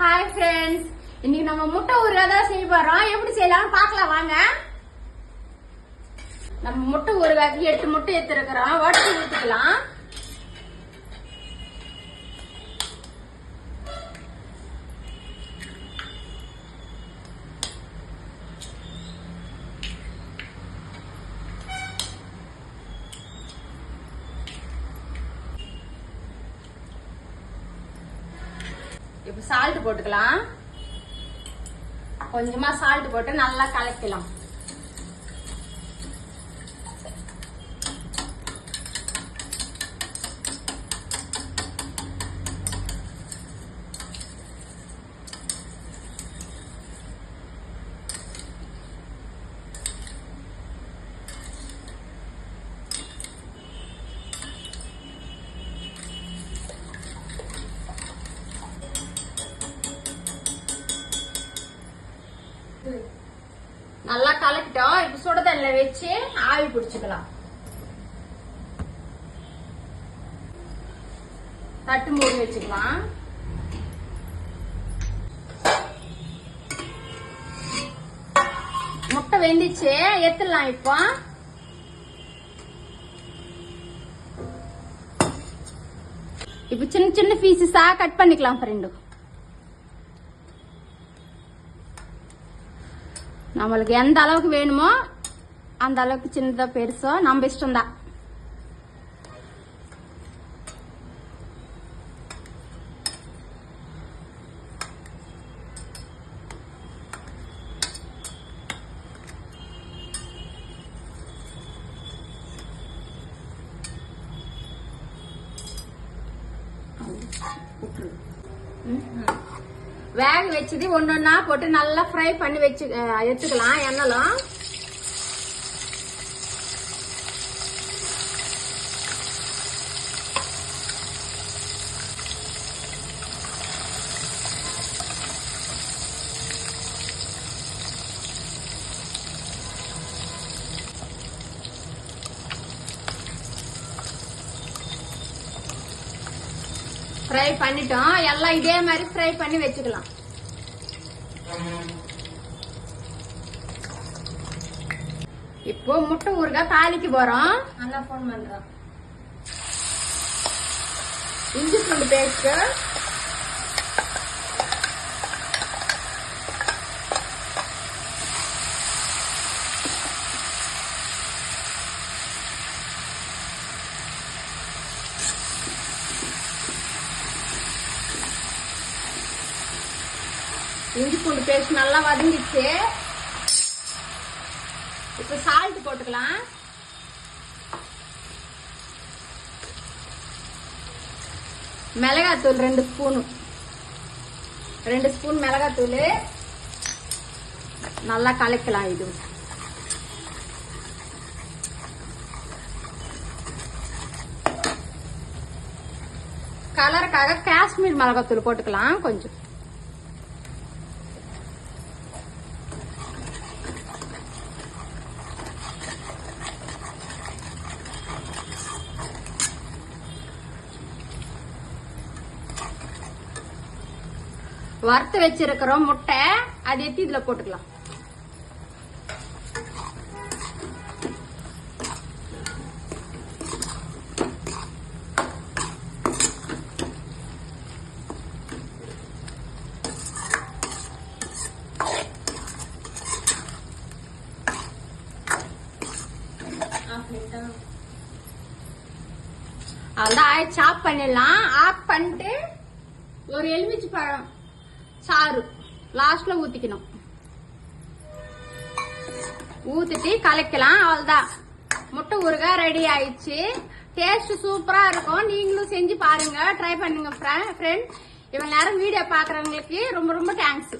Hi friends இன்னைக்கு நம்ம முட்டை ஊறுகாய் தான் செய்ய போறோம். எப்படி செய்யலாம்னு பார்க்கலாம் வாங்க. நம்ம முட்டை ஊறுகாய்க்கு எட்டு முட்டை எடுத்துருக்கிறோம். உடச்சி ஊற்றிக்கலாம் இப்போ சால்ட் போட்டுக்கலாம். கொஞ்சமாக சால்ட் போட்டு நல்லா கலக்கலாம். நல்லா கலக்கிட்டோம் இப்ப சுட தண்ணில வச்சு ஆவி பிடிச்சுக்கலாம். தட்டு மூடி வச்சுக்கலாம். முட்டை வெந்துச்சு எத்துடலாம் இப்போ. இப்போ சின்ன சின்ன பீசஸா கட் பண்ணிக்கலாம் ஃப்ரெண்டு நம்மளுக்கு எந்த அளவுக்கு வேணுமோ அந்த அளவுக்கு சின்னதா பெருசோ நம்ம இஷ்டம் தான் வேக வச்சது ஒன்னொன்னா போட்டு நல்லா ஃப்ரை பண்ணி வச்சு எடுத்துக்கலாம். எண்ணெய்லாம் ஃப்ரை பண்ணிட்டோம். எல்லாம் இதே மாதிரி ஃப்ரை பண்ணி வச்சுக்கலாம். இப்போ முட்டை ஊறுகாய் தாளிக்க போறோம். அண்ணா ஃபோன் பண்றான் இஞ்சி பூண்டு பேஸ்ட் இஞ்சி பூண்டு பேஸ்ட் நல்லா வதங்கிச்சு இப்போ சால்ட் போட்டுக்கலாம். மிளகாத்தூள் ரெண்டு ஸ்பூனு ரெண்டு ஸ்பூன் மிளகாத்தூள். நல்லா கலக்கலாம் இது. கலருக்காக காஷ்மீர் மிளகாத்தூள் போட்டுக்கலாம் கொஞ்சம். வறுத்து வச்சிருக்கிறோம் முட்டை. அது எடுத்து இதுல போட்டுக்கலாம். அதான் லிட்டர் அதான் சாப் பண்ணிடலாம். ஆஃப் பண்ணிட்டு ஒரு எலுமிச்சை பழம். சாறு. லாஸ்ட்ல ஊத்திக்கணும். ஊத்திட்டு கலக்கலாம் அவ்வளவுதான். முட்டை ஊறுகாய் ரெடி ஆயிடுச்சு. டேஸ்ட் சூப்பரா இருக்கும். நீங்களும் செஞ்சு பாருங்க. ட்ரை பண்ணுங்க ஃப்ரெண்ட் இவன் நேரம் வீடியோ பாக்குறவங்களுக்கு ரொம்ப ரொம்ப தேங்க்ஸ்